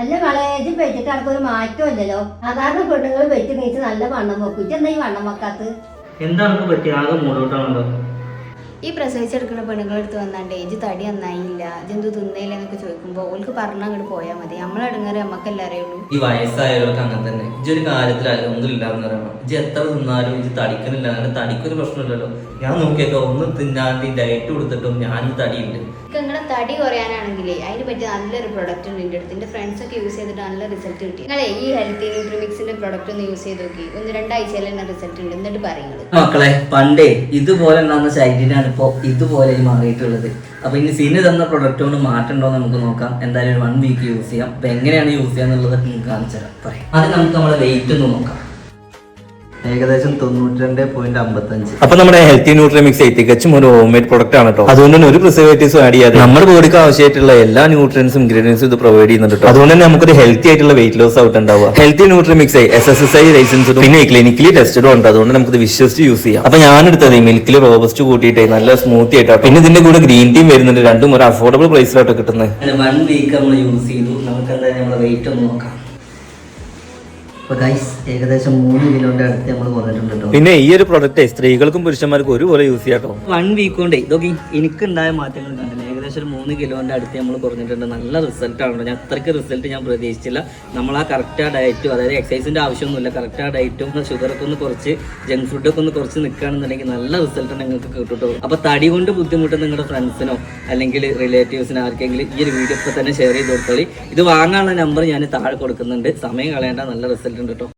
അല്ല കളേജ് വെച്ചിട്ട് അനക്കൊരു മാറ്റമില്ലല്ലോ. സാധാരണ പെണ്ണുങ്ങൾ വെച്ച് നീച്ച് നല്ല വണ്ണം വെക്കും. ഇതെന്താ ഈ വണ്ണം വെക്കാത്ത എന്താണ് പറ്റി ആകെ മൂടോട്ടാണല്ലോ. ഈ പ്രസവിച്ചെടുക്കുന്ന പെണ്ണുങ്ങളെടുത്ത് വന്നാണ്ട് ഏജ് തടി നന്നായില്ല ജന്തു തിന്നയില്ല എന്നൊക്കെ ചോദിക്കുമ്പോൾ ഓൾക്ക് പറഞ്ഞ അങ്ങോട്ട് പോയാൽ മതി. നമ്മളടങ്ങാറേ നമുക്കല്ലേ അറിയുള്ളൂ ഈ വയസ്സായവർക്ക് അങ്ങനെ തന്നെ. ഇജ് ഒരു കാര്യത്തിൽ ഒന്നും ഇല്ലാന്ന് പറയണം ഇജ് എത്ര തിന്നാലും ഇത് തടിക്കുന്നില്ല അങ്ങനെ തടിക്കൊരു പ്രശ്നമില്ലല്ലോ. ഞാൻ നോക്കിയേക്കോ ഒന്നും തിന്നാണ്ട് ഡയറ്റ് കൊടുത്തിട്ടും ഞാനും തടിയുണ്ട് നിങ്ങളുടെ തടി കുറയാനാണെങ്കിലേ അതിന് പറ്റിയ നല്ലൊരു പ്രൊഡക്റ്റ് ഉണ്ട് എന്റെ അടുത്ത്. എന്റെ ഫ്രണ്ട്സ് ഒക്കെ യൂസ് ചെയ്തിട്ട് നല്ല റിസൾട്ട് കിട്ടി. നിങ്ങളെ ഈ ഹെൽത്തി ന്യൂട്രിമിക്സിന്റെ പ്രൊഡക്റ്റ് ഒന്ന് യൂസ് ചെയ്ത് നോക്കി. ഒന്ന് രണ്ടാഴ്ചയിൽ തന്നെ റിസൾട്ട് ഉണ്ട് എന്നിട്ട് പറയുന്നത് മക്കളെ പണ്ടേ ഇതുപോലെ ഉണ്ടാകുന്ന ശരീരമാണ് ഇപ്പോ ഇതുപോലെ മാറിയിട്ടുള്ളത്. അപ്പോൾ ഇനി സിന് തന്ന പ്രൊഡക്റ്റ് കൊണ്ട് മാറ്റണ്ടോ നമുക്ക് നോക്കാം. എന്തായാലും ഒരു വൺ വീക്ക് യൂസ് ചെയ്യാം. അപ്പോൾ എങ്ങനെയാണ് യൂസ് ചെയ്യാന്നുള്ളത് നമുക്ക് കാണിച്ചു തരാം പറയാം. അത് നമുക്ക് നമ്മുടെ വെയിറ്റ് ഒന്ന് നോക്കാം. ഏകദേശം തൊണ്ണൂറ്റി രണ്ട് പോയിന്റ് അമ്പത്തഞ്ച്. അപ്പൊ നമ്മുടെ ഹെൽത്തി ന്യൂട്രിമിക്സ് തികച്ചും ഒരു ഹോം മെയ്ഡ് പ്രൊഡക്റ്റ് ആണ് കേട്ടോ അതുകൊണ്ട് തന്നെ ഒരു പ്രിസർവേറ്റീവ്സും ആഡ് ചെയ്യാതെ നമ്മുടെ ബോഡിക്ക് ആവശ്യമായിട്ടുള്ള എല്ലാ ന്യൂട്രിയൻസും ഇൻഗ്രീഡിയൻസും ഇത് പ്രൊവൈഡ് ചെയ്യുന്നുണ്ട് കേട്ടോ അതുകൊണ്ട് തന്നെ നമുക്കൊരു ഹെൽത്തി ആയിട്ടുള്ള വെയിറ്റ് ലോസ് ഔട്ട് ഉണ്ടാവുക. Healthy nutrimix S S S I ലൈസൻസും പിന്നെ ക്ലിനിക്കലി ടെസ്റ്റഡും ഉണ്ട്. അതുകൊണ്ട് നമുക്ക് വിശ്വസിച്ച് യൂസ് ചെയ്യാം. അപ്പൊ ഞാൻ എടുത്തത് ഈ മിൽക്കിൽ റോബസ്റ്റ് കൂട്ടിയിട്ട് നല്ല സ്മൂത്തി ആയിട്ടോ പിന്നെ ഇതിന്റെ കൂടെ ഗ്രീൻ ടീം വരുന്നുണ്ട്. രണ്ടും ഒരു അഫോർഡബിൾ പ്രൈസിലോട്ട് കിട്ടുന്നത്. വൺ വീക്ക് നമ്മൾ യൂസ് ചെയ്തു. നമുക്ക് എന്തായാലും നമ്മുടെ വെയിറ്റ് ഒന്ന് നോക്കാം. പിന്നെ ഈ ഒരു പ്രൊഡക്റ്റ് സ്ത്രീകൾക്കും പുരുഷന്മാർക്കും ഒരുപോലെ യൂസ് ചെയ്യാട്ടോ വൺ വീക്ക് കൊണ്ട് ഇതൊക്കെ എനിക്കുണ്ടായ മാറ്റങ്ങൾ ഏകദേശം ഒരു മൂന്ന് കിലോന്റെ അടുത്ത് നമ്മൾ കുറഞ്ഞിട്ടുണ്ട്. നല്ല റിസൾട്ടാണ് ഞാൻ അത്രയ്ക്ക് റിസൾട്ട് ഞാൻ പ്രതീക്ഷിച്ചില്ല. നമ്മൾ ആ കറക്റ്റ് ഡയറ്റും അതായത് എക്സസൈസിന്റെ ആവശ്യമൊന്നുമില്ല. കറക്റ്റ് ആ ഡയറ്റും ഷുഗറൊക്കെ ഒന്ന് കുറച്ച് ജങ്ക് ഫുഡൊക്കെ ഒന്ന് കുറച്ച് നിൽക്കുകയാണെന്നുണ്ടെങ്കിൽ നല്ല റിസൾട്ട് നിങ്ങൾക്ക് കിട്ടുള്ളൂ അപ്പോൾ തടി കൊണ്ട് ബുദ്ധിമുട്ട് നിങ്ങളുടെ ഫ്രണ്ട്സിനോ അല്ലെങ്കിൽ റിലേറ്റീവ്സിനോ ആർക്കെങ്കിലും ഈ ഒരു വീഡിയോ ഇപ്പോൾ തന്നെ ഷെയർ ചെയ്ത് കൊടുത്തോളി. ഇത് വാങ്ങാനുള്ള നമ്പർ ഞാൻ താഴെ കൊടുക്കുന്നുണ്ട്. സമയം കളയേണ്ട നല്ല റിസൾട്ട് ഉണ്ട് കേട്ടോ